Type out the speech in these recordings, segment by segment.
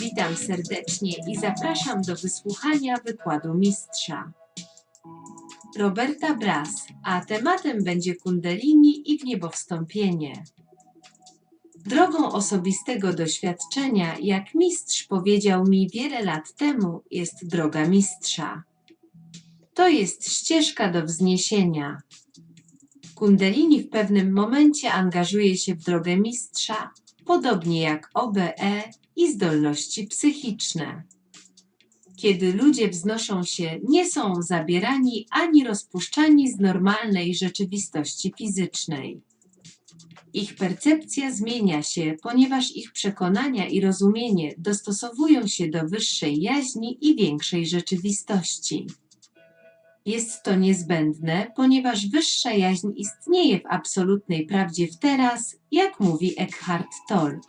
Witam serdecznie i zapraszam do wysłuchania wykładu mistrza. Roberta Bras, a tematem będzie Kundalini i wniebowstąpienie. Drogą osobistego doświadczenia, jak mistrz powiedział mi wiele lat temu, jest droga mistrza. To jest ścieżka do wzniesienia. Kundalini w pewnym momencie angażuje się w drogę mistrza, podobnie jak OBE i zdolności psychiczne. Kiedy ludzie wznoszą się, nie są zabierani ani rozpuszczani z normalnej rzeczywistości fizycznej. Ich percepcja zmienia się, ponieważ ich przekonania i rozumienie dostosowują się do wyższej jaźni i większej rzeczywistości. Jest to niezbędne, ponieważ wyższa jaźń istnieje w absolutnej prawdzie w teraz, jak mówi Eckhart Tolle.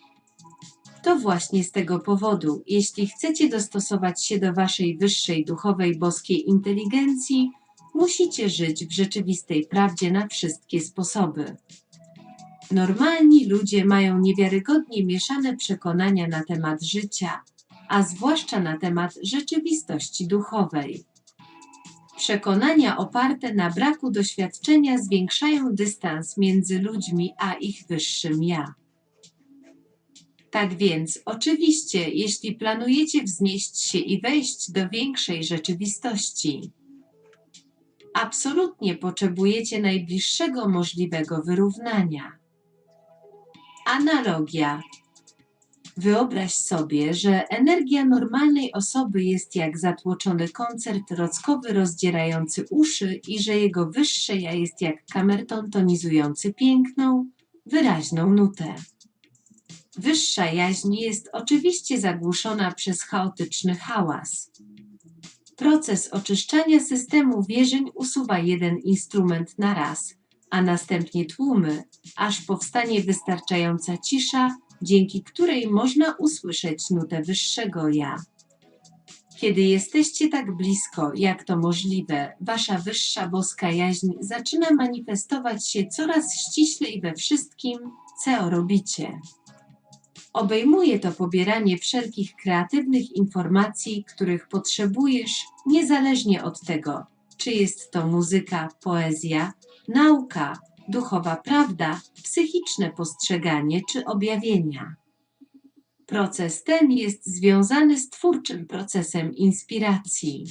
To właśnie z tego powodu, jeśli chcecie dostosować się do waszej wyższej duchowej boskiej inteligencji, musicie żyć w rzeczywistej prawdzie na wszystkie sposoby. Normalni ludzie mają niewiarygodnie mieszane przekonania na temat życia, a zwłaszcza na temat rzeczywistości duchowej. Przekonania oparte na braku doświadczenia zwiększają dystans między ludźmi a ich wyższym ja. Tak więc, oczywiście, jeśli planujecie wznieść się i wejść do większej rzeczywistości, absolutnie potrzebujecie najbliższego możliwego wyrównania. Analogia. Wyobraź sobie, że energia normalnej osoby jest jak zatłoczony koncert rockowy rozdzierający uszy i że jego wyższe ja jest jak kamerton tonizujący piękną, wyraźną nutę. Wyższa jaźń jest oczywiście zagłuszona przez chaotyczny hałas. Proces oczyszczania systemu wierzeń usuwa jeden instrument na raz, a następnie tłumy, aż powstanie wystarczająca cisza, dzięki której można usłyszeć nutę wyższego ja. Kiedy jesteście tak blisko, jak to możliwe, wasza wyższa boska jaźń zaczyna manifestować się coraz ściślej we wszystkim, co robicie. Obejmuje to pobieranie wszelkich kreatywnych informacji, których potrzebujesz, niezależnie od tego, czy jest to muzyka, poezja, nauka, duchowa prawda, psychiczne postrzeganie czy objawienia. Proces ten jest związany z twórczym procesem inspiracji.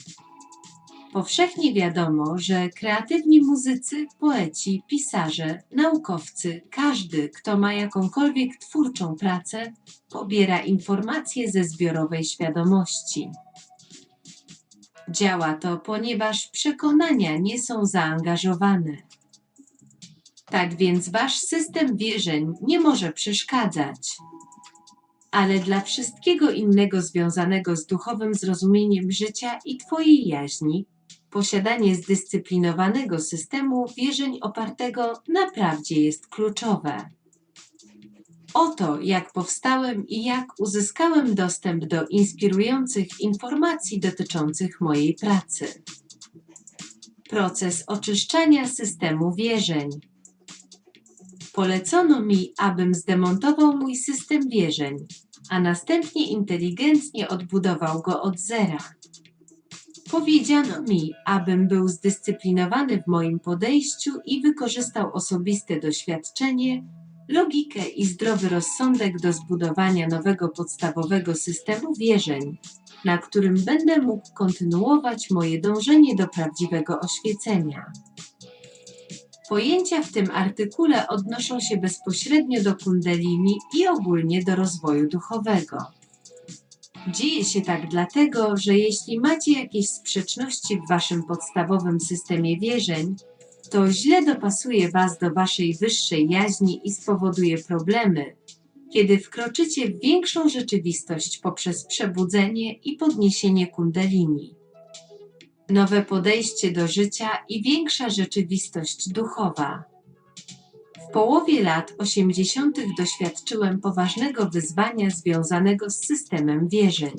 Powszechnie wiadomo, że kreatywni muzycy, poeci, pisarze, naukowcy, każdy, kto ma jakąkolwiek twórczą pracę, pobiera informacje ze zbiorowej świadomości. Działa to, ponieważ przekonania nie są zaangażowane. Tak więc wasz system wierzeń nie może przeszkadzać. Ale dla wszystkiego innego związanego z duchowym zrozumieniem życia i Twojej jaźni, posiadanie zdyscyplinowanego systemu wierzeń opartego na prawdzie jest kluczowe. Oto jak powstałem i jak uzyskałem dostęp do inspirujących informacji dotyczących mojej pracy. Proces oczyszczania systemu wierzeń. Polecono mi, abym zdemontował mój system wierzeń, a następnie inteligentnie odbudował go od zera. Powiedziano mi, abym był zdyscyplinowany w moim podejściu i wykorzystał osobiste doświadczenie, logikę i zdrowy rozsądek do zbudowania nowego podstawowego systemu wierzeń, na którym będę mógł kontynuować moje dążenie do prawdziwego oświecenia. Pojęcia w tym artykule odnoszą się bezpośrednio do kundalini i ogólnie do rozwoju duchowego. Dzieje się tak dlatego, że jeśli macie jakieś sprzeczności w waszym podstawowym systemie wierzeń, to źle dopasuje was do waszej wyższej jaźni i spowoduje problemy, kiedy wkroczycie w większą rzeczywistość poprzez przebudzenie i podniesienie kundalini. Nowe podejście do życia i większa rzeczywistość duchowa. W połowie lat 80. doświadczyłem poważnego wyzwania związanego z systemem wierzeń.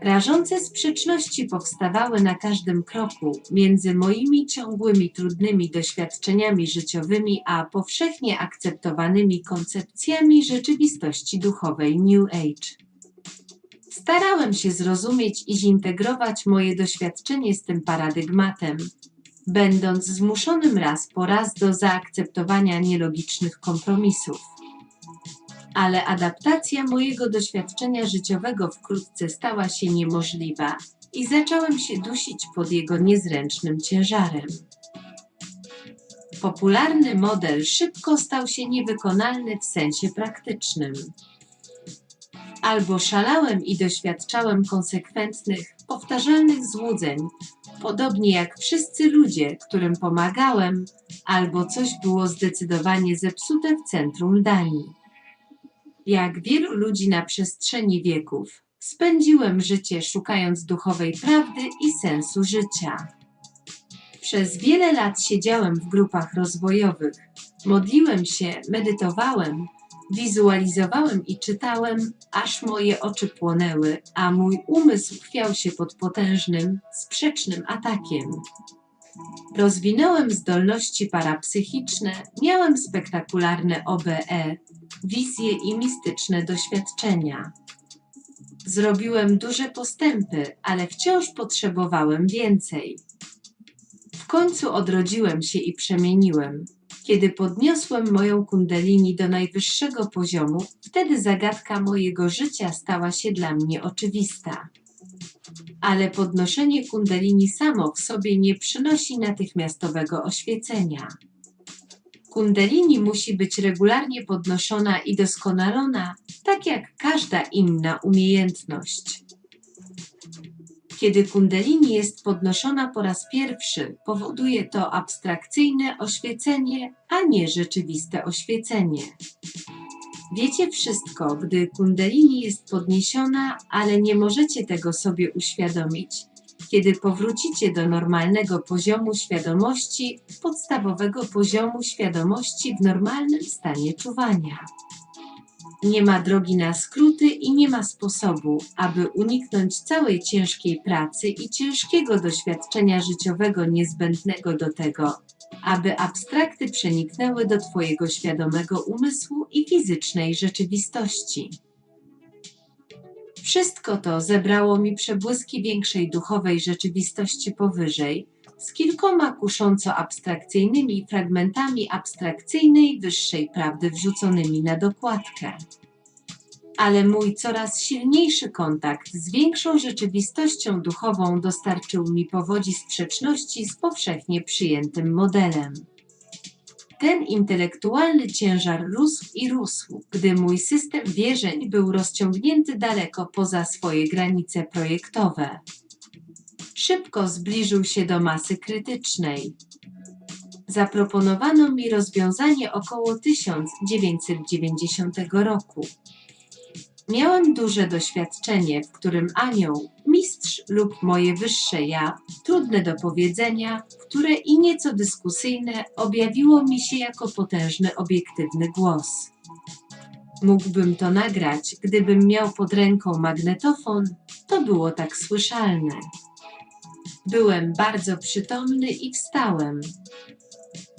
Rażące sprzeczności powstawały na każdym kroku między moimi ciągłymi trudnymi doświadczeniami życiowymi a powszechnie akceptowanymi koncepcjami rzeczywistości duchowej New Age. Starałem się zrozumieć i zintegrować moje doświadczenie z tym paradygmatem, będąc zmuszonym raz po raz do zaakceptowania nielogicznych kompromisów. Ale adaptacja mojego doświadczenia życiowego wkrótce stała się niemożliwa i zacząłem się dusić pod jego niezręcznym ciężarem. Popularny model szybko stał się niewykonalny w sensie praktycznym. Albo szalałem i doświadczałem konsekwentnych, powtarzalnych złudzeń, podobnie jak wszyscy ludzie, którym pomagałem, albo coś było zdecydowanie zepsute w centrum Danii. Jak wielu ludzi na przestrzeni wieków, spędziłem życie szukając duchowej prawdy i sensu życia. Przez wiele lat siedziałem w grupach rozwojowych, modliłem się, medytowałem, wizualizowałem i czytałem, aż moje oczy płonęły, a mój umysł chwiał się pod potężnym, sprzecznym atakiem. Rozwinąłem zdolności parapsychiczne, miałem spektakularne OBE, wizje i mistyczne doświadczenia. Zrobiłem duże postępy, ale wciąż potrzebowałem więcej. W końcu odrodziłem się i przemieniłem. Kiedy podniosłem moją kundalini do najwyższego poziomu, wtedy zagadka mojego życia stała się dla mnie oczywista. Ale podnoszenie kundalini samo w sobie nie przynosi natychmiastowego oświecenia. Kundalini musi być regularnie podnoszona i doskonalona, tak jak każda inna umiejętność. Kiedy kundalini jest podnoszona po raz pierwszy, powoduje to abstrakcyjne oświecenie, a nie rzeczywiste oświecenie. Wiecie wszystko, gdy kundalini jest podniesiona, ale nie możecie tego sobie uświadomić, kiedy powrócicie do normalnego poziomu świadomości, podstawowego poziomu świadomości w normalnym stanie czuwania. Nie ma drogi na skróty i nie ma sposobu, aby uniknąć całej ciężkiej pracy i ciężkiego doświadczenia życiowego niezbędnego do tego, aby abstrakty przeniknęły do Twojego świadomego umysłu i fizycznej rzeczywistości. Wszystko to zebrało mi przebłyski większej duchowej rzeczywistości powyżej, z kilkoma kusząco abstrakcyjnymi fragmentami abstrakcyjnej wyższej prawdy wrzuconymi na dokładkę. Ale mój coraz silniejszy kontakt z większą rzeczywistością duchową dostarczył mi powodzi sprzeczności z powszechnie przyjętym modelem. Ten intelektualny ciężar rósł i rósł, gdy mój system wierzeń był rozciągnięty daleko poza swoje granice projektowe. Szybko zbliżył się do masy krytycznej. Zaproponowano mi rozwiązanie około 1990 roku. Miałem duże doświadczenie, w którym anioł, mistrz lub moje wyższe ja, trudne do powiedzenia, które i nieco dyskusyjne, objawiło mi się jako potężny obiektywny głos. Mógłbym to nagrać, gdybym miał pod ręką magnetofon, to było tak słyszalne. Byłem bardzo przytomny i wstałem.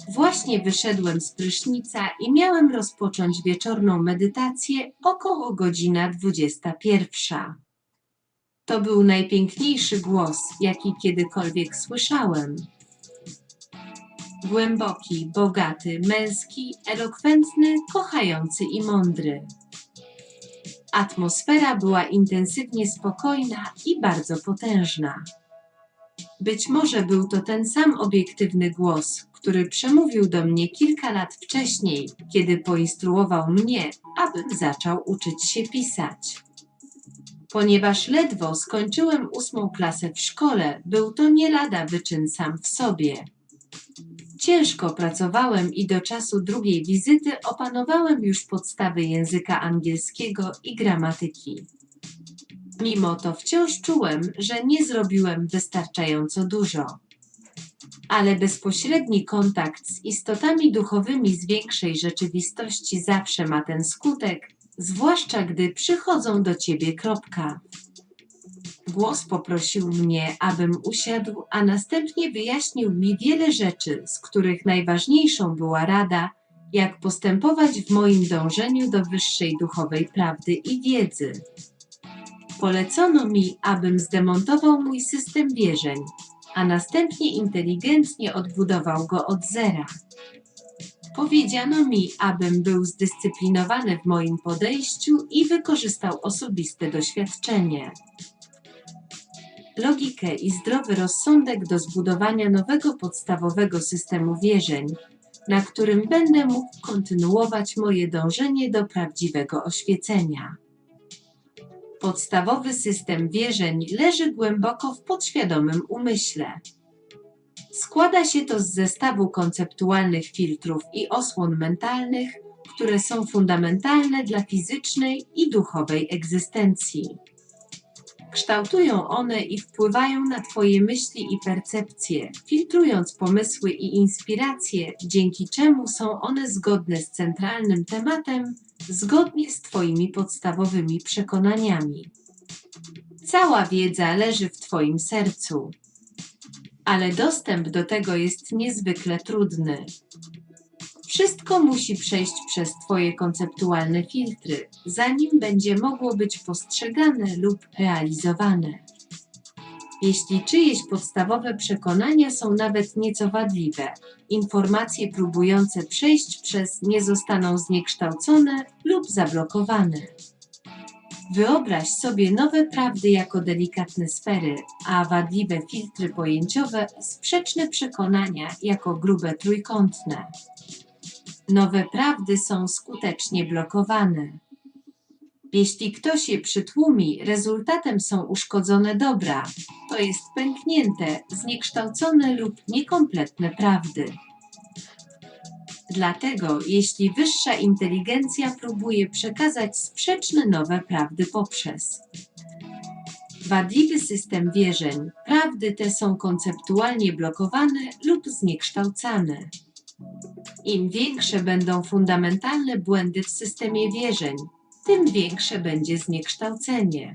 Właśnie wyszedłem z prysznica i miałem rozpocząć wieczorną medytację około godzina 21. To był najpiękniejszy głos, jaki kiedykolwiek słyszałem. Głęboki, bogaty, męski, elokwentny, kochający i mądry. Atmosfera była intensywnie spokojna i bardzo potężna. Być może był to ten sam obiektywny głos, który przemówił do mnie kilka lat wcześniej, kiedy poinstruował mnie, abym zaczął uczyć się pisać. Ponieważ ledwo skończyłem ósmą klasę w szkole, był to nie lada wyczyn sam w sobie. Ciężko pracowałem i do czasu drugiej wizyty opanowałem już podstawy języka angielskiego i gramatyki. Mimo to wciąż czułem, że nie zrobiłem wystarczająco dużo. Ale bezpośredni kontakt z istotami duchowymi z większej rzeczywistości zawsze ma ten skutek, zwłaszcza gdy przychodzą do ciebie. Kropka. Głos poprosił mnie, abym usiadł, a następnie wyjaśnił mi wiele rzeczy, z których najważniejszą była rada, jak postępować w moim dążeniu do wyższej duchowej prawdy i wiedzy. Polecono mi, abym zdemontował mój system wierzeń, a następnie inteligentnie odbudował go od zera. Powiedziano mi, abym był zdyscyplinowany w moim podejściu i wykorzystał osobiste doświadczenie, logikę i zdrowy rozsądek do zbudowania nowego podstawowego systemu wierzeń, na którym będę mógł kontynuować moje dążenie do prawdziwego oświecenia. Podstawowy system wierzeń leży głęboko w podświadomym umyśle. Składa się to z zestawu konceptualnych filtrów i osłon mentalnych, które są fundamentalne dla fizycznej i duchowej egzystencji. Kształtują one i wpływają na Twoje myśli i percepcje, filtrując pomysły i inspiracje, dzięki czemu są one zgodne z centralnym tematem, zgodnie z Twoimi podstawowymi przekonaniami. Cała wiedza leży w Twoim sercu, ale dostęp do tego jest niezwykle trudny. Wszystko musi przejść przez Twoje konceptualne filtry, zanim będzie mogło być postrzegane lub realizowane. Jeśli czyjeś podstawowe przekonania są nawet nieco wadliwe, informacje próbujące przejść przez nie zostaną zniekształcone lub zablokowane. Wyobraź sobie nowe prawdy jako delikatne sfery, a wadliwe filtry pojęciowe sprzeczne przekonania jako grube trójkątne. Nowe prawdy są skutecznie blokowane. Jeśli ktoś je przytłumi, rezultatem są uszkodzone dobra, to jest pęknięte, zniekształcone lub niekompletne prawdy. Dlatego, jeśli wyższa inteligencja próbuje przekazać sprzeczne nowe prawdy poprzez wadliwy system wierzeń, prawdy te są konceptualnie blokowane lub zniekształcane. Im większe będą fundamentalne błędy w systemie wierzeń, tym większe będzie zniekształcenie.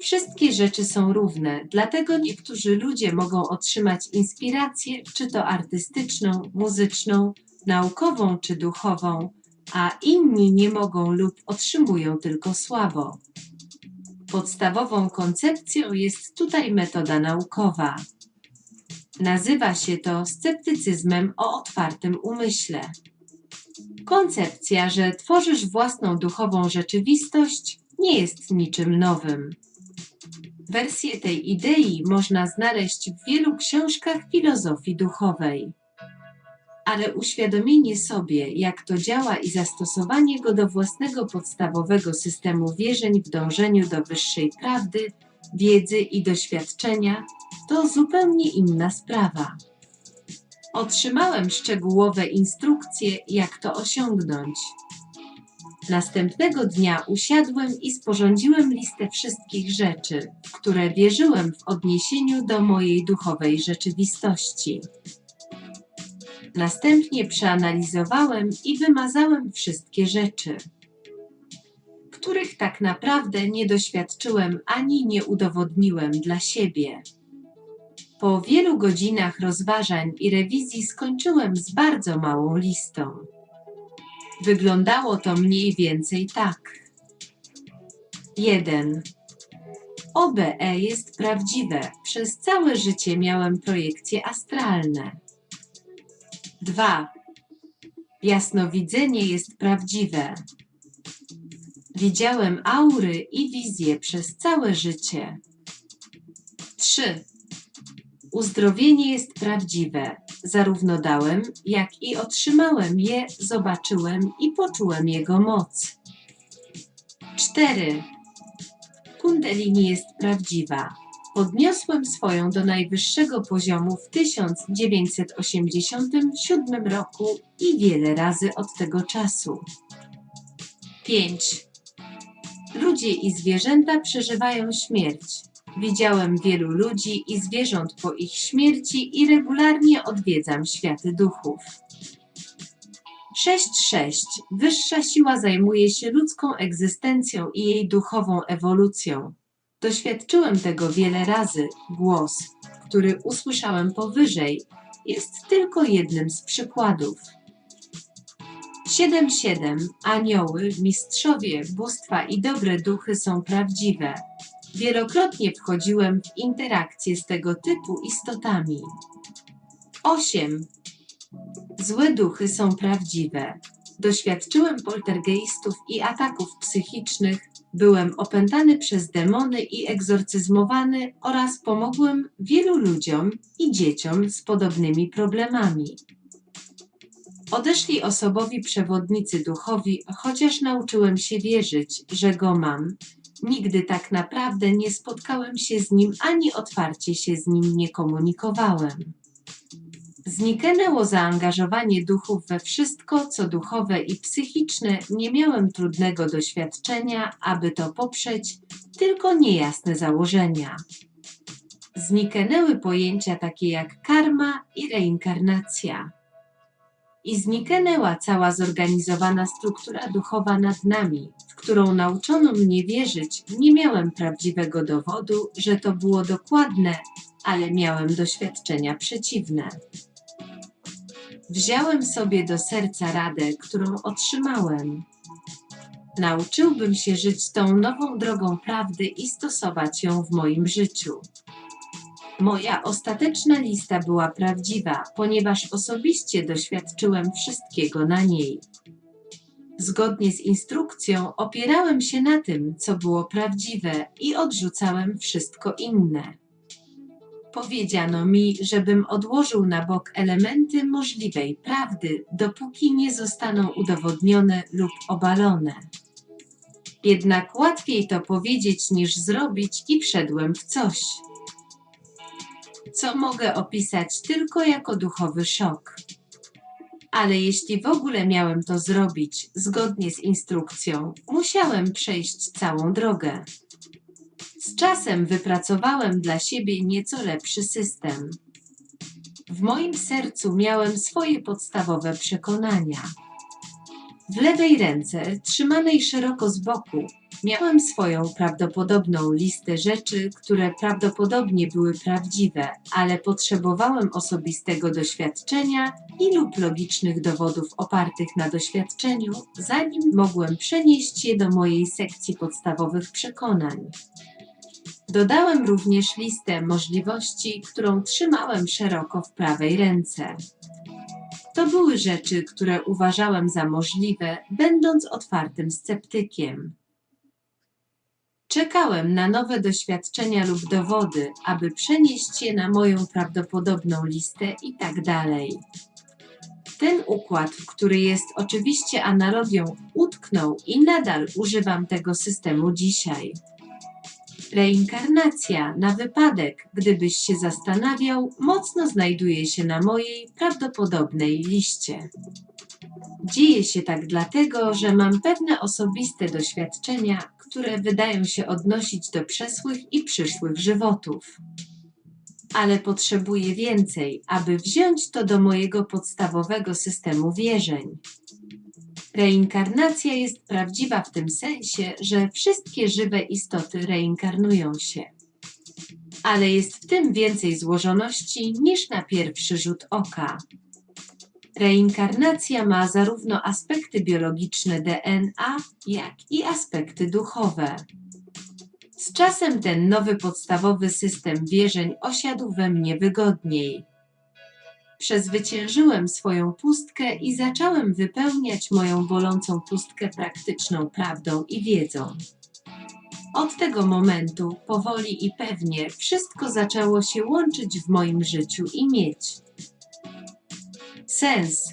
Wszystkie rzeczy są równe, dlatego niektórzy ludzie mogą otrzymać inspirację, czy to artystyczną, muzyczną, naukową czy duchową, a inni nie mogą lub otrzymują tylko słabo. Podstawową koncepcją jest tutaj metoda naukowa. Nazywa się to sceptycyzmem o otwartym umyśle. Koncepcja, że tworzysz własną duchową rzeczywistość, nie jest niczym nowym. Wersję tej idei można znaleźć w wielu książkach filozofii duchowej. Ale uświadomienie sobie, jak to działa i zastosowanie go do własnego podstawowego systemu wierzeń w dążeniu do wyższej prawdy, wiedzy i doświadczenia, to zupełnie inna sprawa. Otrzymałem szczegółowe instrukcje, jak to osiągnąć. Następnego dnia usiadłem i sporządziłem listę wszystkich rzeczy, w które wierzyłem w odniesieniu do mojej duchowej rzeczywistości. Następnie przeanalizowałem i wymazałem wszystkie rzeczy, których tak naprawdę nie doświadczyłem ani nie udowodniłem dla siebie. Po wielu godzinach rozważań i rewizji skończyłem z bardzo małą listą. Wyglądało to mniej więcej tak. 1. OBE jest prawdziwe. Przez całe życie miałem projekcje astralne. 2. Jasnowidzenie jest prawdziwe. Widziałem aury i wizje przez całe życie. 3. Uzdrowienie jest prawdziwe. Zarówno dałem, jak i otrzymałem je, zobaczyłem i poczułem jego moc. 4. Kundalini jest prawdziwa. Podniosłem swoją do najwyższego poziomu w 1987 roku i wiele razy od tego czasu. 5. Ludzie i zwierzęta przeżywają śmierć. Widziałem wielu ludzi i zwierząt po ich śmierci i regularnie odwiedzam światy duchów. 6.6. Wyższa siła zajmuje się ludzką egzystencją i jej duchową ewolucją. Doświadczyłem tego wiele razy. Głos, który usłyszałem powyżej, jest tylko jednym z przykładów. 7.7. Anioły, mistrzowie, bóstwa i dobre duchy są prawdziwe. Wielokrotnie wchodziłem w interakcje z tego typu istotami. 8. Złe duchy są prawdziwe. Doświadczyłem poltergeistów i ataków psychicznych, byłem opętany przez demony i egzorcyzmowany oraz pomogłem wielu ludziom i dzieciom z podobnymi problemami. Odeszli osobowi przewodnicy duchowi, chociaż nauczyłem się wierzyć, że go mam. Nigdy tak naprawdę nie spotkałem się z nim ani otwarcie się z nim nie komunikowałem. Zniknęło zaangażowanie duchów we wszystko, co duchowe i psychiczne. Nie miałem trudnego doświadczenia, aby to poprzeć, tylko niejasne założenia. Zniknęły pojęcia takie jak karma i reinkarnacja. I zniknęła cała zorganizowana struktura duchowa nad nami, w którą nauczono mnie wierzyć. Nie miałem prawdziwego dowodu, że to było dokładne, ale miałem doświadczenia przeciwne. Wziąłem sobie do serca radę, którą otrzymałem. Nauczyłbym się żyć tą nową drogą prawdy i stosować ją w moim życiu. Moja ostateczna lista była prawdziwa, ponieważ osobiście doświadczyłem wszystkiego na niej. Zgodnie z instrukcją opierałem się na tym, co było prawdziwe i odrzucałem wszystko inne. Powiedziano mi, żebym odłożył na bok elementy możliwej prawdy, dopóki nie zostaną udowodnione lub obalone. Jednak łatwiej to powiedzieć niż zrobić i wszedłem w coś, co mogę opisać tylko jako duchowy szok. Ale jeśli w ogóle miałem to zrobić zgodnie z instrukcją, musiałem przejść całą drogę. Z czasem wypracowałem dla siebie nieco lepszy system. W moim sercu miałem swoje podstawowe przekonania. W lewej ręce, trzymanej szeroko z boku, miałem swoją prawdopodobną listę rzeczy, które prawdopodobnie były prawdziwe, ale potrzebowałem osobistego doświadczenia i lub logicznych dowodów opartych na doświadczeniu, zanim mogłem przenieść je do mojej sekcji podstawowych przekonań. Dodałem również listę możliwości, którą trzymałem szeroko w prawej ręce. To były rzeczy, które uważałem za możliwe, będąc otwartym sceptykiem. Czekałem na nowe doświadczenia lub dowody, aby przenieść je na moją prawdopodobną listę i tak dalej. Ten układ, który jest oczywiście analogią, utknął i nadal używam tego systemu dzisiaj. Reinkarnacja, na wypadek, gdybyś się zastanawiał, mocno znajduje się na mojej prawdopodobnej liście. Dzieje się tak dlatego, że mam pewne osobiste doświadczenia, które wydają się odnosić do przeszłych i przyszłych żywotów. Ale potrzebuję więcej, aby wziąć to do mojego podstawowego systemu wierzeń. Reinkarnacja jest prawdziwa w tym sensie, że wszystkie żywe istoty reinkarnują się. Ale jest w tym więcej złożoności niż na pierwszy rzut oka. Reinkarnacja ma zarówno aspekty biologiczne DNA, jak i aspekty duchowe. Z czasem ten nowy podstawowy system wierzeń osiadł we mnie wygodniej. Przezwyciężyłem swoją pustkę i zacząłem wypełniać moją bolącą pustkę praktyczną prawdą i wiedzą. Od tego momentu, powoli i pewnie, wszystko zaczęło się łączyć w moim życiu i mieć sens.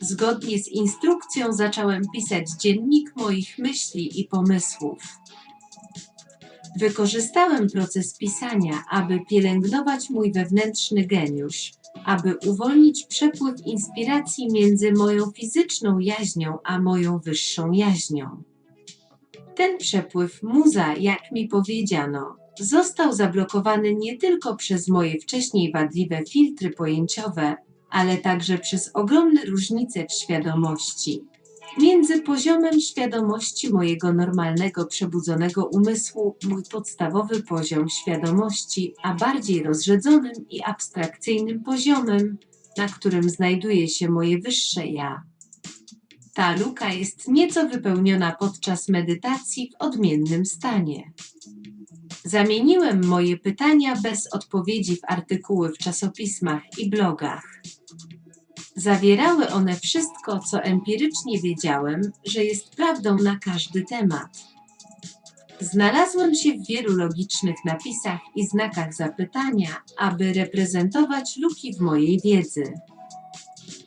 Zgodnie z instrukcją zacząłem pisać dziennik moich myśli i pomysłów. Wykorzystałem proces pisania, aby pielęgnować mój wewnętrzny geniusz, aby uwolnić przepływ inspiracji między moją fizyczną jaźnią a moją wyższą jaźnią. Ten przepływ muza, jak mi powiedziano, został zablokowany nie tylko przez moje wcześniej wadliwe filtry pojęciowe, ale także przez ogromne różnice w świadomości. Między poziomem świadomości mojego normalnego, przebudzonego umysłu, mój podstawowy poziom świadomości, a bardziej rozrzedzonym i abstrakcyjnym poziomem, na którym znajduje się moje wyższe ja. Ta luka jest nieco wypełniona podczas medytacji w odmiennym stanie. Zamieniłem moje pytania bez odpowiedzi w artykuły w czasopismach i blogach. Zawierały one wszystko, co empirycznie wiedziałem, że jest prawdą na każdy temat. Znalazłem się w wielu logicznych napisach i znakach zapytania, aby reprezentować luki w mojej wiedzy.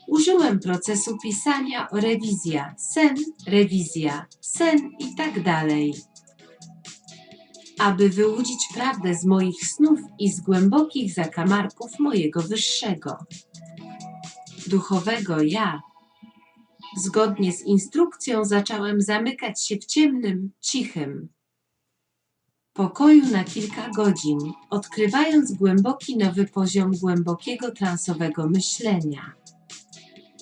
Użyłem procesu pisania o rewizja, sen, rewizja, sen i tak dalej. Aby wyłudzić prawdę z moich snów i z głębokich zakamarków mojego wyższego duchowego ja. Zgodnie z instrukcją zacząłem zamykać się w ciemnym, cichym pokoju na kilka godzin, odkrywając głęboki nowy poziom głębokiego transowego myślenia.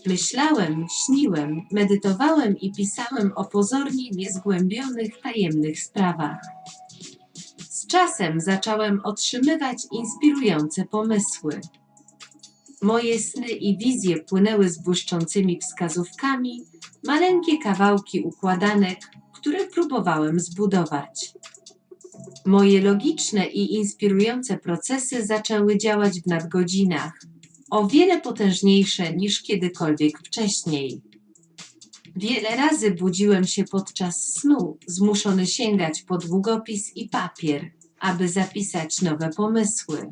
Myślałem, śniłem, medytowałem i pisałem o pozornie niezgłębionych, tajemnych sprawach. Z czasem zacząłem otrzymywać inspirujące pomysły. Moje sny i wizje płynęły z błyszczącymi wskazówkami, maleńkie kawałki układanek, które próbowałem zbudować. Moje logiczne i inspirujące procesy zaczęły działać w nadgodzinach, o wiele potężniejsze niż kiedykolwiek wcześniej. Wiele razy budziłem się podczas snu, zmuszony sięgać po długopis i papier, aby zapisać nowe pomysły.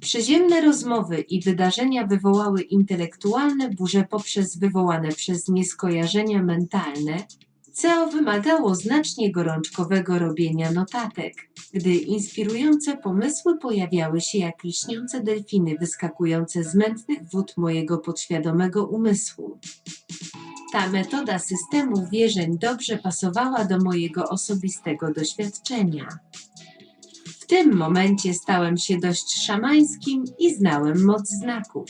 Przyziemne rozmowy i wydarzenia wywołały intelektualne burze poprzez wywołane przez nie skojarzenia mentalne, co wymagało znacznie gorączkowego robienia notatek, gdy inspirujące pomysły pojawiały się jak lśniące delfiny wyskakujące z mętnych wód mojego podświadomego umysłu. Ta metoda systemu wierzeń dobrze pasowała do mojego osobistego doświadczenia. Tym momencie stałem się dość szamańskim i znałem moc znaków.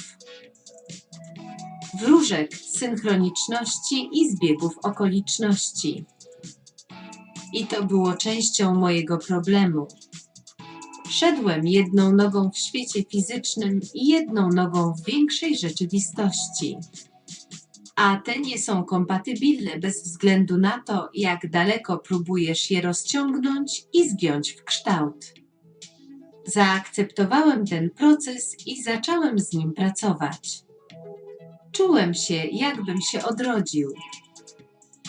Wróżek, synchroniczności i zbiegów okoliczności. I to było częścią mojego problemu. Szedłem jedną nogą w świecie fizycznym i jedną nogą w większej rzeczywistości. A te nie są kompatybilne bez względu na to, jak daleko próbujesz je rozciągnąć i zgiąć w kształt. Zaakceptowałem ten proces i zacząłem z nim pracować. Czułem się, jakbym się odrodził.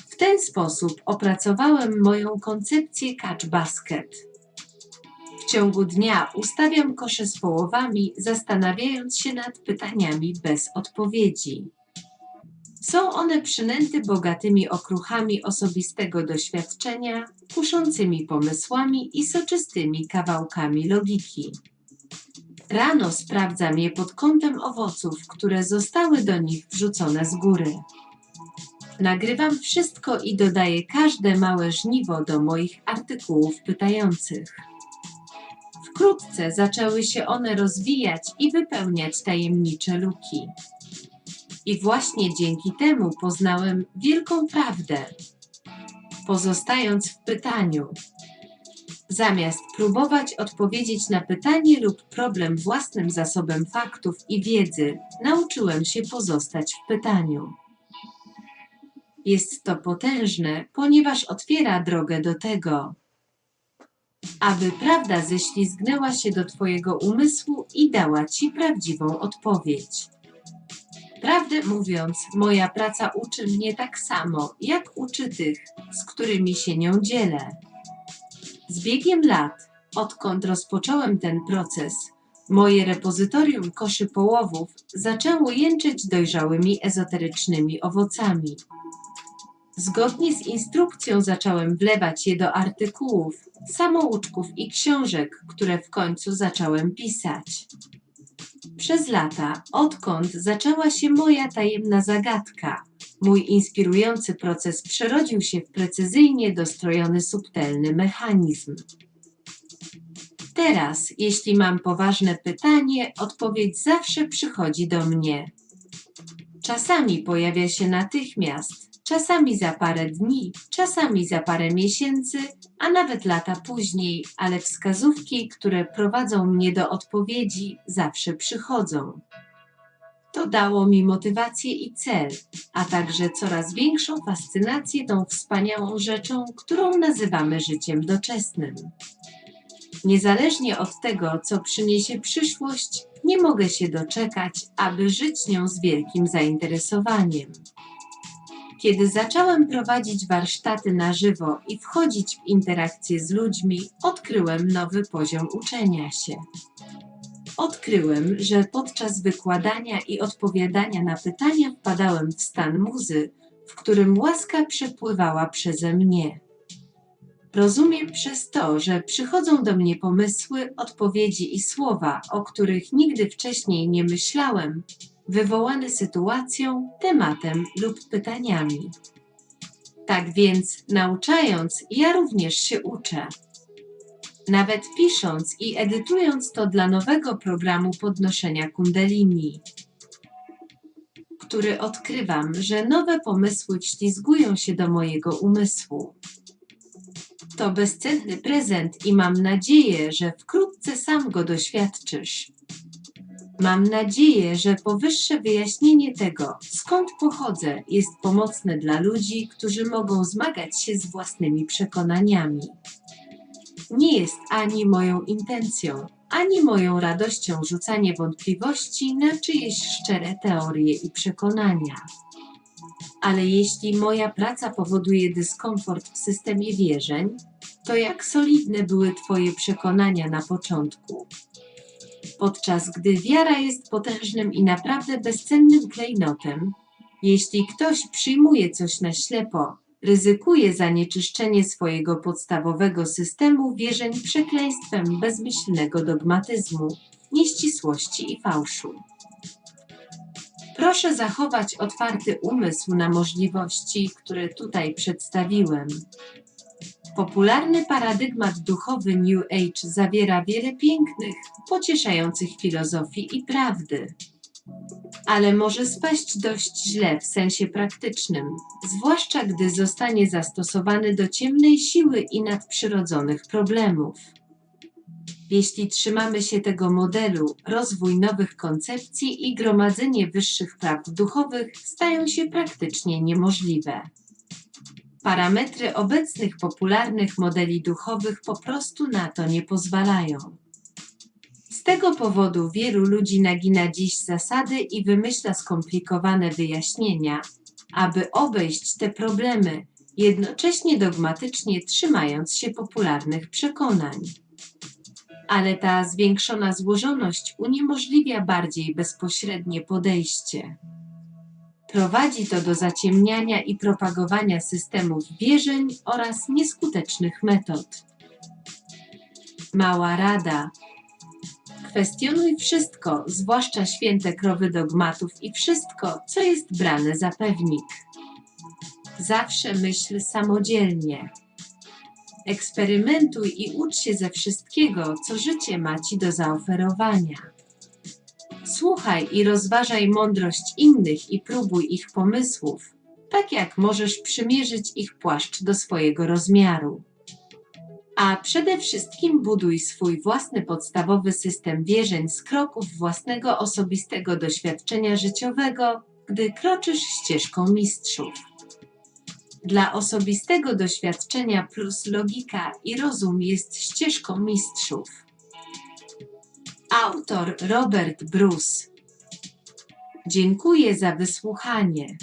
W ten sposób opracowałem moją koncepcję catch basket. W ciągu dnia ustawiam kosze z połowami, zastanawiając się nad pytaniami bez odpowiedzi. Są one przynęty bogatymi okruchami osobistego doświadczenia, kuszącymi pomysłami i soczystymi kawałkami logiki. Rano sprawdzam je pod kątem owoców, które zostały do nich wrzucone z góry. Nagrywam wszystko i dodaję każde małe żniwo do moich artykułów pytających. Wkrótce zaczęły się one rozwijać i wypełniać tajemnicze luki. I właśnie dzięki temu poznałem wielką prawdę. Pozostając w pytaniu, zamiast próbować odpowiedzieć na pytanie lub problem własnym zasobem faktów i wiedzy, nauczyłem się pozostać w pytaniu. Jest to potężne, ponieważ otwiera drogę do tego, aby prawda ześlizgnęła się do Twojego umysłu i dała Ci prawdziwą odpowiedź. Prawdę mówiąc, moja praca uczy mnie tak samo, jak uczy tych, z którymi się nią dzielę. Z biegiem lat, odkąd rozpocząłem ten proces, moje repozytorium koszy połowów zaczęło jęczyć dojrzałymi ezoterycznymi owocami. Zgodnie z instrukcją zacząłem wlewać je do artykułów, samouczków i książek, które w końcu zacząłem pisać. Przez lata, odkąd zaczęła się moja tajemna zagadka, mój inspirujący proces przerodził się w precyzyjnie dostrojony subtelny mechanizm. Teraz, jeśli mam poważne pytanie, odpowiedź zawsze przychodzi do mnie. Czasami pojawia się natychmiast, czasami za parę dni, czasami za parę miesięcy, a nawet lata później, ale wskazówki, które prowadzą mnie do odpowiedzi, zawsze przychodzą. To dało mi motywację i cel, a także coraz większą fascynację tą wspaniałą rzeczą, którą nazywamy życiem doczesnym. Niezależnie od tego, co przyniesie przyszłość, nie mogę się doczekać, aby żyć nią z wielkim zainteresowaniem. Kiedy zacząłem prowadzić warsztaty na żywo i wchodzić w interakcje z ludźmi, odkryłem nowy poziom uczenia się. Odkryłem, że podczas wykładania i odpowiadania na pytania wpadałem w stan muzy, w którym łaska przepływała przeze mnie. Rozumiem przez to, że przychodzą do mnie pomysły, odpowiedzi i słowa, o których nigdy wcześniej nie myślałem, wywołane sytuacją, tematem lub pytaniami. Tak więc, nauczając, ja również się uczę. Nawet pisząc i edytując to dla nowego programu podnoszenia kundalini, który odkrywam, że nowe pomysły wślizgują się do mojego umysłu. To bezcenny prezent i mam nadzieję, że wkrótce sam go doświadczysz. Mam nadzieję, że powyższe wyjaśnienie tego, skąd pochodzę, jest pomocne dla ludzi, którzy mogą zmagać się z własnymi przekonaniami. Nie jest ani moją intencją, ani moją radością rzucanie wątpliwości na czyjeś szczere teorie i przekonania. Ale jeśli moja praca powoduje dyskomfort w systemie wierzeń, to jak solidne były Twoje przekonania na początku? Podczas gdy wiara jest potężnym i naprawdę bezcennym klejnotem, jeśli ktoś przyjmuje coś na ślepo, ryzykuje zanieczyszczenie swojego podstawowego systemu wierzeń przekleństwem bezmyślnego dogmatyzmu, nieścisłości i fałszu. Proszę zachować otwarty umysł na możliwości, które tutaj przedstawiłem. Popularny paradygmat duchowy New Age zawiera wiele pięknych, pocieszających filozofii i prawdy. Ale może spaść dość źle w sensie praktycznym, zwłaszcza gdy zostanie zastosowany do ciemnej siły i nadprzyrodzonych problemów. Jeśli trzymamy się tego modelu, rozwój nowych koncepcji i gromadzenie wyższych prawd duchowych stają się praktycznie niemożliwe. Parametry obecnych popularnych modeli duchowych po prostu na to nie pozwalają. Z tego powodu wielu ludzi nagina dziś zasady i wymyśla skomplikowane wyjaśnienia, aby obejść te problemy, jednocześnie dogmatycznie trzymając się popularnych przekonań. Ale ta zwiększona złożoność uniemożliwia bardziej bezpośrednie podejście. Prowadzi to do zaciemniania i propagowania systemów wierzeń oraz nieskutecznych metod. Mała rada. Kwestionuj wszystko, zwłaszcza święte krowy dogmatów i wszystko, co jest brane za pewnik. Zawsze myśl samodzielnie. Eksperymentuj i ucz się ze wszystkiego, co życie ma ci do zaoferowania. Słuchaj i rozważaj mądrość innych i próbuj ich pomysłów, tak jak możesz przymierzyć ich płaszcz do swojego rozmiaru. A przede wszystkim buduj swój własny podstawowy system wierzeń z kroków własnego osobistego doświadczenia życiowego, gdy kroczysz ścieżką mistrzów. Dla osobistego doświadczenia plus logika i rozum jest ścieżką mistrzów. Autor Robert Bruce. Dziękuję za wysłuchanie.